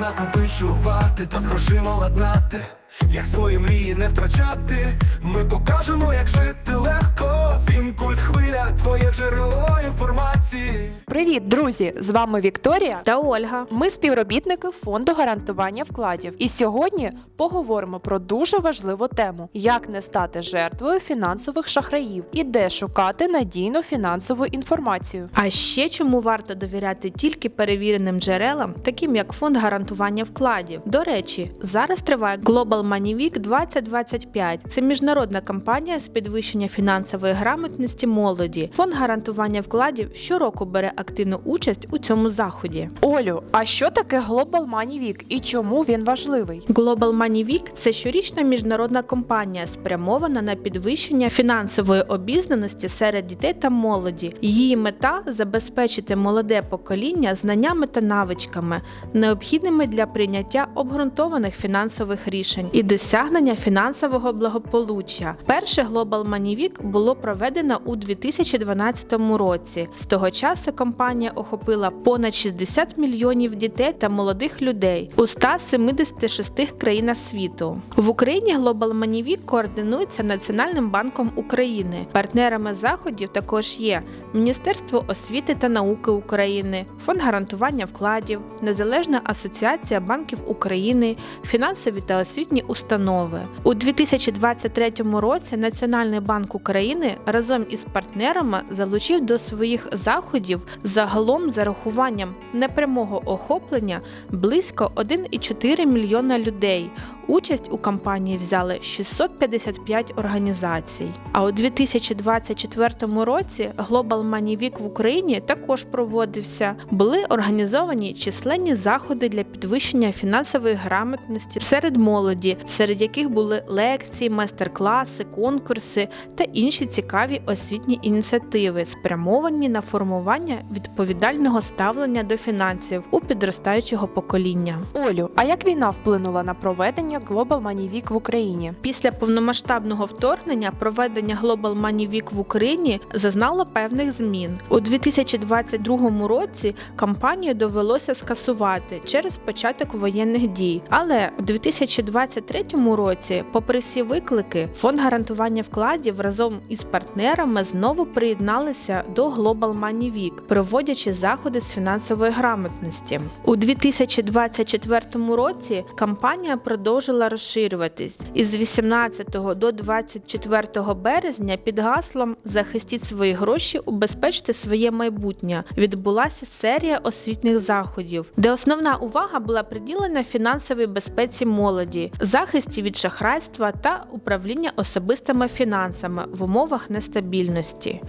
як накопичувати та з грошима ладнати, як свої мрії не втрачати. Ми покажемо, як жити легко. Фінкульт хвиля, твоє джерело інформації. Привіт, друзі! З вами Вікторія. та Ольга. Ми співробітники фонду гарантування вкладів. І сьогодні поговоримо про дуже важливу тему: як не стати жертвою фінансових шахраїв і де шукати надійну фінансову інформацію. А ще чому варто довіряти тільки перевіреним джерелам, таким як фонд гарантування вкладів. До речі, зараз триває Global Money Week 2025. Це міжнародна кампанія з підвищення фінансової грамотності молоді. Фонд гарантування вкладів щороку бере активну участь у цьому заході. Олю, а що таке Global Money Week і чому він важливий? Global Money Week – це щорічна міжнародна кампанія, спрямована на підвищення фінансової обізнаності серед дітей та молоді. Її мета забезпечити молоде покоління знаннями та навичками, необхідними для прийняття обґрунтованих фінансових рішень і досягнення фінансового благополуччя. Перше Global Money Week було проведено у 2012 році. З того часу кампанія охопила понад 60 мільйонів дітей та молодих людей у 176 країнах світу. В Україні Global Money Week координується Національним банком України. Партнерами заходів також є Міністерство освіти та науки України, Фонд гарантування вкладів, Незалежна асоціація банків України, фінансові та освітні установи. У 2023 році Національний банк України разом із партнерами залучив до своїх заходів загалом за рахуванням непрямого охоплення близько 1,4 мільйона людей. Участь у кампанії взяли 655 організацій. А у 2024 році Global Money Week в Україні також проводився. Були організовані численні заходи для підвищення фінансової грамотності серед молоді, серед яких були лекції, майстер-класи, конкурси та інші цікаві освітні ініціативи, спрямовані на формування відповідального ставлення до фінансів у підростаючого покоління. Олю, а як війна вплинула на проведення Global Money Week в Україні? Після повномасштабного вторгнення проведення Global Money Week в Україні зазнало певних змін. У 2022 році кампанію довелося скасувати через початок воєнних дій. Але у 2023 році, попри всі виклики, фонд гарантування вкладів разом із партнерами знову приєдналися до Global Money Week, проводячи заходи з фінансової грамотності. У 2024 році кампанія продовжила розширюватись із 18 до 24 березня під гаслом Захистіть свої гроші, убезпечте своє майбутнє відбулася серія освітніх заходів, де основна увага була приділена фінансовій безпеці молоді, захисті від шахрайства та управління особистими фінансами в умовах нестабільності.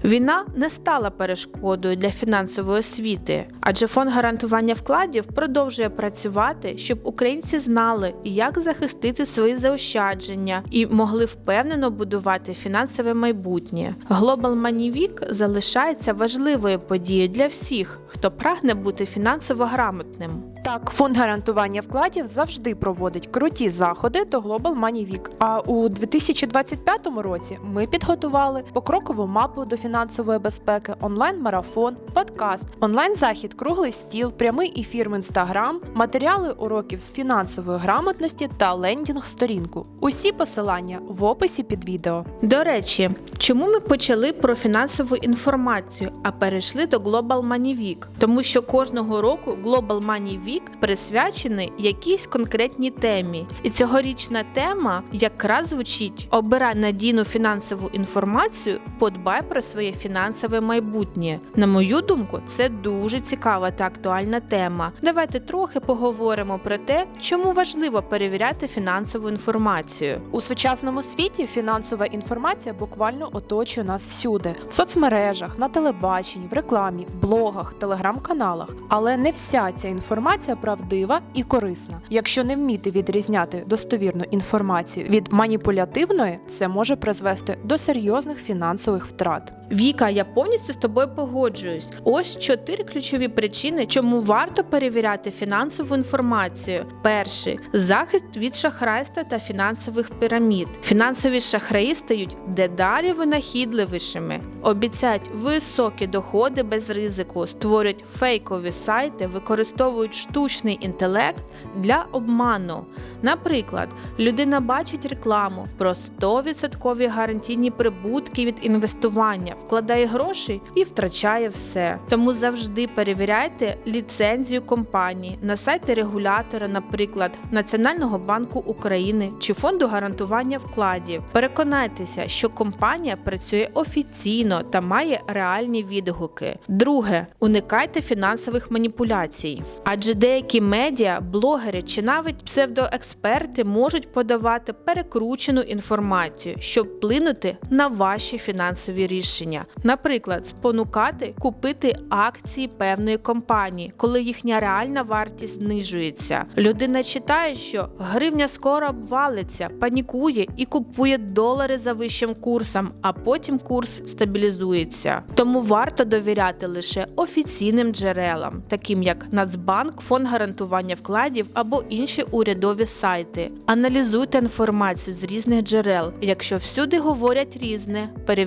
Війна не стала перешкодою для фінансової освіти, адже фонд гарантування вкладів продовжує працювати, щоб українці знали, як захистити свої заощадження і могли впевнено будувати фінансове майбутнє. Global Money Week залишається важливою подією для всіх, хто прагне бути фінансово грамотним. Так, фонд гарантування вкладів завжди проводить круті заходи до Global Money Week. А у 2025 році ми підготували покрокову мапу до фінансової безпеки, онлайн-марафон, подкаст, онлайн-захід, круглий стіл, прямий ефір в інстаграм, матеріали уроків з фінансової грамотності та лендінг-сторінку. Усі посилання в описі під відео. До речі, чому ми почали про фінансову інформацію, а перейшли до Global Money Week? Тому що кожного року Global Money Week присвячений якійсь конкретній темі. І цьогорічна тема якраз звучить: обирай надійну фінансову інформацію, подбай про своє фінансове майбутнє. На мою думку, це дуже цікава та актуальна тема. Давайте трохи поговоримо про те, чому важливо перевіряти фінансову інформацію. У сучасному світі фінансова інформація буквально оточує нас всюди: в соцмережах, на телебаченні, в рекламі, блогах, телеграм-каналах. Але не вся ця інформація правдива і корисна. Якщо не вміти відрізняти достовірну інформацію від маніпулятивної, це може призвести до серйозних фінансових фінансових втрат. Віка, я повністю з тобою погоджуюсь. Ось чотири ключові причини, чому варто перевіряти фінансову інформацію. Перший захист від шахрайства та фінансових пірамід. Фінансові шахраї стають дедалі винахідливішими, обіцяють високі доходи без ризику, створюють фейкові сайти, використовують штучний інтелект для обману. Наприклад, людина бачить рекламу про 100% гарантійні прибутки від інвестування, вкладає гроші і втрачає все. Тому завжди перевіряйте ліцензію компанії на сайті регулятора, наприклад, Національного банку України чи фонду гарантування вкладів. Переконайтеся, що компанія працює офіційно та має реальні відгуки. Друге, уникайте фінансових маніпуляцій, адже деякі медіа, блогери чи навіть псевдоексперти можуть подавати перекручену інформацію, щоб вплинути на ваші фінансові рішення. Наприклад, спонукати купити акції певної компанії, коли їхня реальна вартість знижується. Людина читає, що гривня скоро обвалиться, панікує і купує долари за вищим курсом, а потім курс стабілізується. Тому варто довіряти лише офіційним джерелам, таким як Нацбанк, фонд гарантування вкладів або інші урядові сайти. Аналізуйте інформацію з різних джерел. Якщо всюди говорять різне, перевіряйте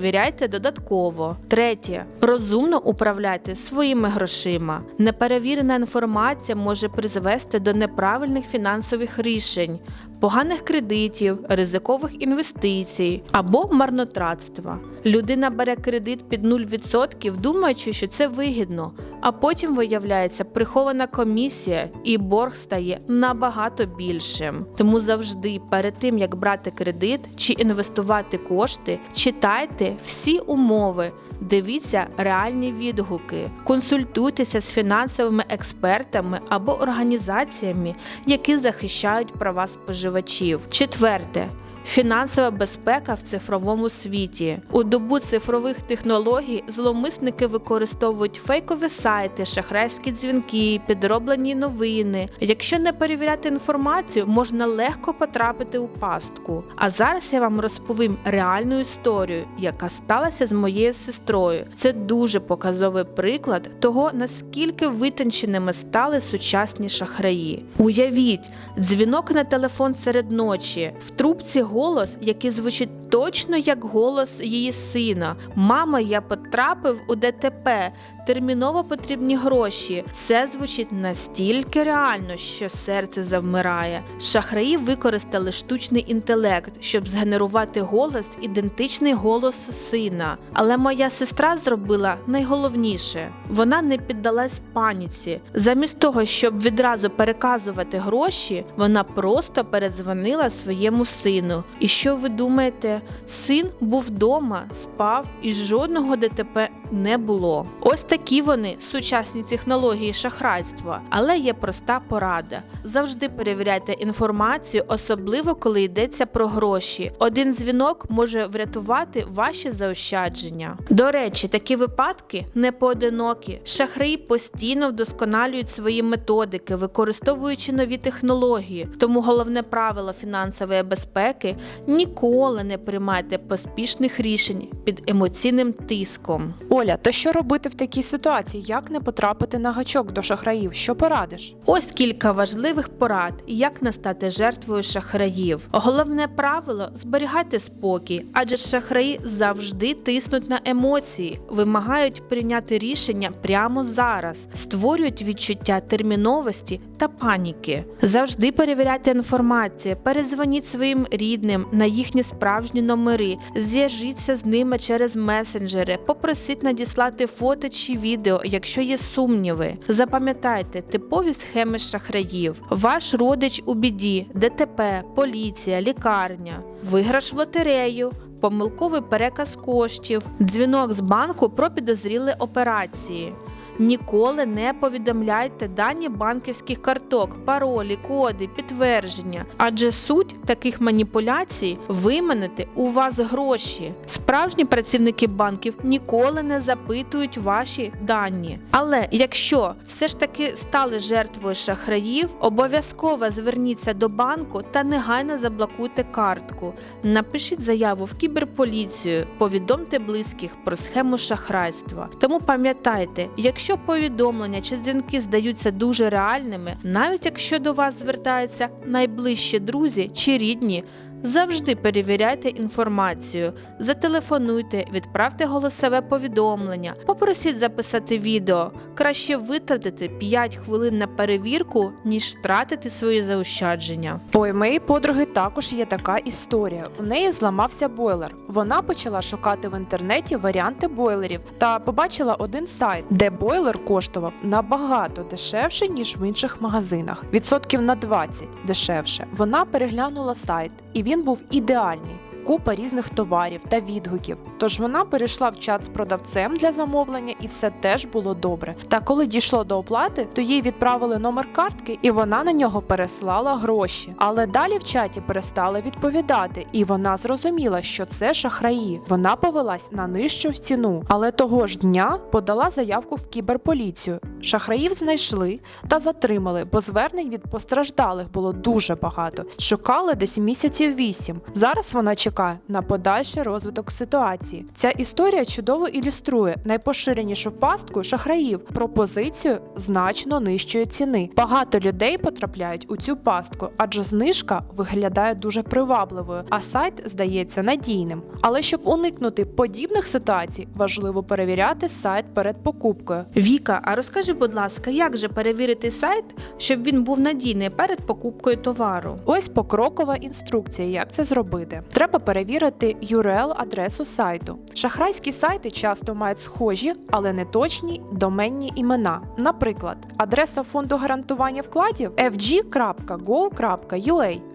додатково. Третє. Розумно управляйте своїми грошима. Неперевірена інформація може призвести до неправильних фінансових рішень, поганих кредитів, ризикових інвестицій або марнотратства. Людина бере кредит під 0%, думаючи, що це вигідно, а потім виявляється прихована комісія, і борг стає набагато більшим. Тому завжди перед тим як брати кредит чи інвестувати кошти, читайте всі умови. Дивіться реальні відгуки, консультуйтеся з фінансовими експертами або організаціями, які захищають права споживачів. Четверте. Фінансова безпека в цифровому світі. У добу цифрових технологій зловмисники використовують фейкові сайти, шахрайські дзвінки, підроблені новини. Якщо не перевіряти інформацію, можна легко потрапити у пастку. А зараз я вам розповім реальну історію, яка сталася з моєю сестрою. Це дуже показовий приклад того, наскільки витонченими стали сучасні шахраї. Уявіть, дзвінок на телефон серед ночі, в трубці голос, який звучить точно як голос її сина. Мама, я потрапив у ДТП. Терміново потрібні гроші. Все звучить настільки реально, що серце завмирає. Шахраї використали штучний інтелект, щоб згенерувати голос, ідентичний голосу сина. Але моя сестра зробила найголовніше: вона не піддалась паніці. Замість того, щоб відразу переказувати гроші, вона просто передзвонила своєму сину. І що ви думаєте? Син був вдома, спав і жодного ДТП не було. Ось такі вони сучасні технології шахрайства. Але є проста порада: завжди перевіряйте інформацію, особливо коли йдеться про гроші. Один дзвінок може врятувати ваші заощадження. До речі, такі випадки не поодинокі. Шахраї постійно вдосконалюють свої методики, використовуючи нові технології. Тому головне правило фінансової безпеки ніколи не приймайте поспішних рішень під емоційним тиском. Оля, то що робити в такій ситуації? Як не потрапити на гачок до шахраїв? Що порадиш? Ось кілька важливих порад, як не стати жертвою шахраїв. Головне правило зберігайте спокій, адже шахраї завжди тиснуть на емоції, вимагають прийняти рішення прямо зараз, створюють відчуття терміновості та паніки. Завжди перевіряйте інформацію, перезвоніть своїм рідним на їхні справжні номери, зв'яжіться з ними через месенджери, попросіть надіслати фото чи відео, якщо є сумніви. Запам'ятайте типові схеми шахраїв. Ваш родич у біді, ДТП, поліція, лікарня, виграш в лотерею. Помилковий переказ коштів, дзвінок з банку про підозріли операції. Ніколи не повідомляйте дані банківських карток, паролі, коди, підтвердження, адже суть таких маніпуляцій виманити у вас гроші. Справжні працівники банків ніколи не запитують ваші дані. Але якщо все ж таки стали жертвою шахраїв, обов'язково зверніться до банку та негайно заблокуйте картку. Напишіть заяву в кіберполіцію, повідомте близьких про схему шахрайства. Тому пам'ятайте, якщо повідомлення чи дзвінки здаються дуже реальними, навіть якщо до вас звертаються найближчі друзі чи рідні. Завжди перевіряйте інформацію, зателефонуйте, відправте голосове повідомлення, попросіть записати відео. Краще витратити 5 хвилин на перевірку, ніж втратити свої заощадження. У моєї подруги також є така історія. У неї зламався бойлер. Вона почала шукати в інтернеті варіанти бойлерів та побачила один сайт, де бойлер коштував набагато дешевше, ніж в інших магазинах. Відсотків на 20 дешевше. Вона переглянула сайт, і він був ідеальний. Купа різних товарів та відгуків. Тож вона перейшла в чат з продавцем для замовлення, і все теж було добре. Та коли дійшло до оплати, то їй відправили номер картки, і вона на нього переслала гроші. Але далі в чаті перестали відповідати, і вона зрозуміла, що це шахраї. Вона повелась на нижчу ціну, але того ж дня подала заявку в кіберполіцію. Шахраїв знайшли та затримали, бо звернень від постраждалих було дуже багато. Шукали десь місяців вісім. Зараз вона чекає на подальший розвиток ситуації. Ця історія чудово ілюструє найпоширенішу пастку шахраїв пропозицію значно нижчої ціни. Багато людей потрапляють у цю пастку, адже знижка виглядає дуже привабливою, а сайт здається надійним. Але щоб уникнути подібних ситуацій, важливо перевіряти сайт перед покупкою. Віка, а розкажи, будь ласка, як же перевірити сайт, щоб він був надійний перед покупкою товару? Ось покрокова інструкція, як це зробити. Треба перевірити URL-адресу сайту. Шахрайські сайти часто мають схожі, але не точні доменні імена. Наприклад, адреса фонду гарантування вкладів fg.go.ua,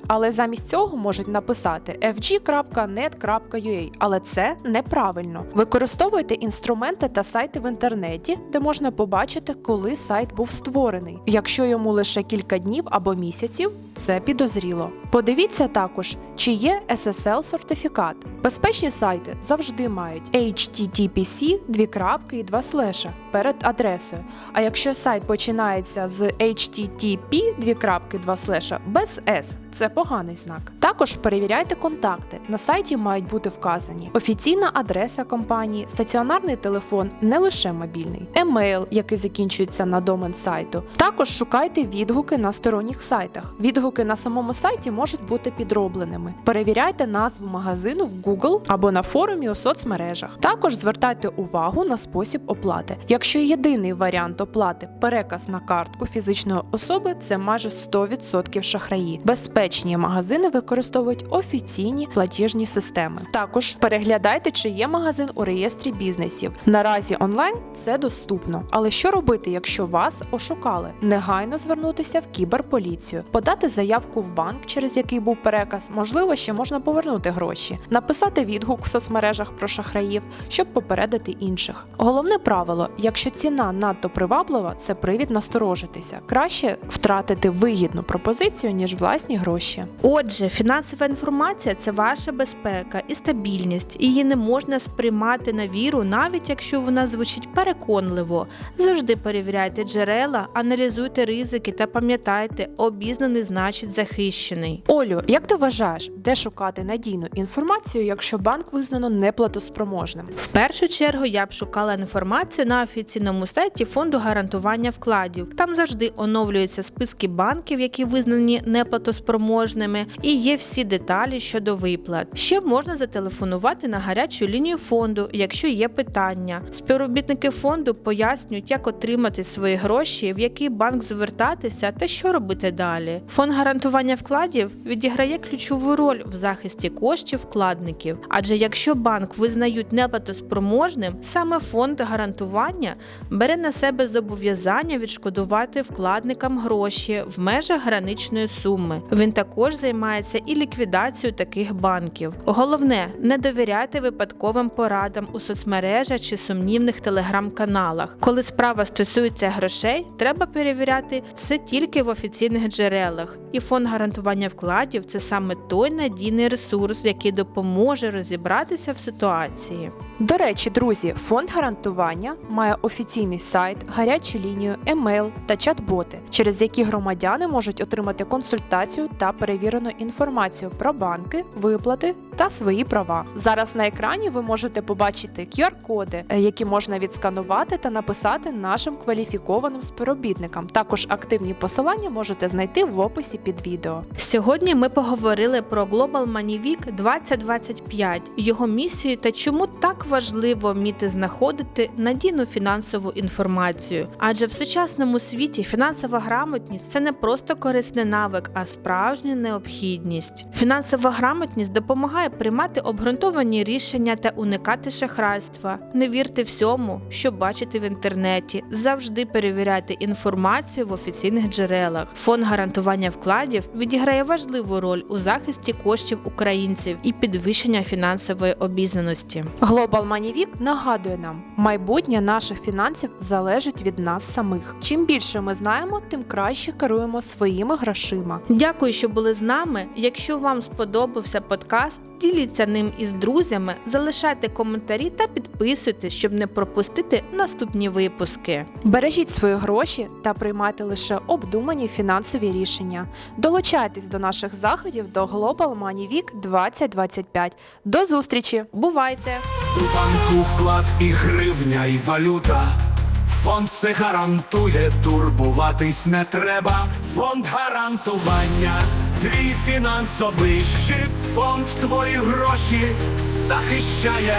але замість цього можуть написати fg.net.ua, але це неправильно. Використовуйте інструменти та сайти в інтернеті, де можна побачити, коли сайт був створений. Якщо йому лише кілька днів або місяців, це підозріло. Подивіться також, чи є SSL-сертифікат. Безпечні сайти завжди мають HTTPC, дві крапки і два слеша перед адресою. А якщо сайт починається з HTTP, дві крапки, два слеша без S, це поганий знак. Також перевіряйте контакти. На сайті мають бути вказані офіційна адреса компанії, стаціонарний телефон, не лише мобільний, емейл, який закінчується на домен сайту. Також шукайте відгуки на сторонніх сайтах. Відгуки на самому сайті можуть бути підробленими. Перевіряйте назву магазину в Google або на форумі у соцмережах. Також звертайте увагу на спосіб оплати. Якщо єдиний варіант оплати переказ на картку фізичної особи, це майже 100% шахраї. Безпечні магазини використовують офіційні платіжні системи. Також переглядайте, чи є магазин у реєстрі бізнесів. Наразі онлайн це доступно. Але що робити, якщо вас ошукали? Негайно звернутися в кіберполіцію, подати заявку в банк, через який був переказ, можливо, ще можна повернути гроші, написати відгук в соцмережах про шахраїв, щоб попередити інших. Головне правило: якщо ціна надто приваблива, це привід насторожитися. Краще втратити вигідну пропозицію ніж власні гроші. Отже, фінансова інформація це ваша безпека і стабільність. Її не можна сприймати на віру, навіть якщо вона звучить переконливо. Завжди перевіряйте джерела, аналізуйте ризики та пам'ятайте, обізнаний значить захищений. Олю, як ти вважаєш, де шукати надійну інформацію, якщо банк визнано неплатоспроможним? В першу чергу я б шукала інформацію на офіційному сайті фонду гарантування вкладів. Там завжди оновлюються списки банків, які визнані неплатоспроможними, і є всі деталі щодо виплат. Ще можна зателефонувати на гарячу лінію фонду, якщо є питання. Співробітники фонду пояснюють, як отримати свої гроші, в який банк звертатися та що робити далі. Фонд гарантування вкладів відіграє ключову роль в захисті коштів вкладників. Адже якщо банк визнають неплатоспроможним, саме фонд гарантування бере на себе зобов'язання відшкодувати вкладникам гроші в межах граничної суми. Він також займається і ліквідацію таких банків. Головне, не довіряйте випадковим порадам у соцмережах чи сумнівних телеграм-каналах. Коли справа стосується грошей, треба перевіряти все тільки в офіційних джерелах. І фонд гарантування вкладів це саме той надійний ресурс, який допоможе розібратися в ситуації. До речі, друзі, фонд гарантування має офіційний сайт, гарячу лінію, емейл та чат-боти, через які громадяни можуть отримати консультацію та перевірену інформацію про банки, виплати та свої права. Зараз на екрані ви можете побачити QR-коди, е, які можна відсканувати та написати нашим кваліфікованим співробітникам. Також активні посилання можете знайти в описі під відео. Сьогодні ми поговорили про Global Money Week 2025, його місію та чому так важливо вміти знаходити надійну фінансову інформацію. Адже в сучасному світі фінансова грамотність це не просто корисний навик, а справжня необхідність. Фінансова грамотність допомагає приймати обґрунтовані рішення та уникати шахрайства. Не вірте всьому, що бачите в інтернеті. Завжди перевіряйте інформацію в офіційних джерелах. Фонд гарантування вкладів відіграє важливу роль у захисті коштів українців і підвищення фінансової обізнаності. Global Money Week нагадує нам, майбутнє наших фінансів залежить від нас самих. Чим більше ми знаємо, тим краще керуємо своїми грошима. Дякую, що були з нами. Якщо вам сподобався подкаст, діліться ним із друзями, залишайте коментарі та підписуйтесь, щоб не пропустити наступні випуски. Бережіть свої гроші та приймайте лише обдумані фінансові рішення. Долучайтесь до наших заходів до Global Money Week 2025. До зустрічі! Бувайте! У банку вклад і гривня, і валюта. Фонд все гарантує, турбуватись не треба. Фонд гарантування, твій фінансовий щит, фонд твої гроші захищає.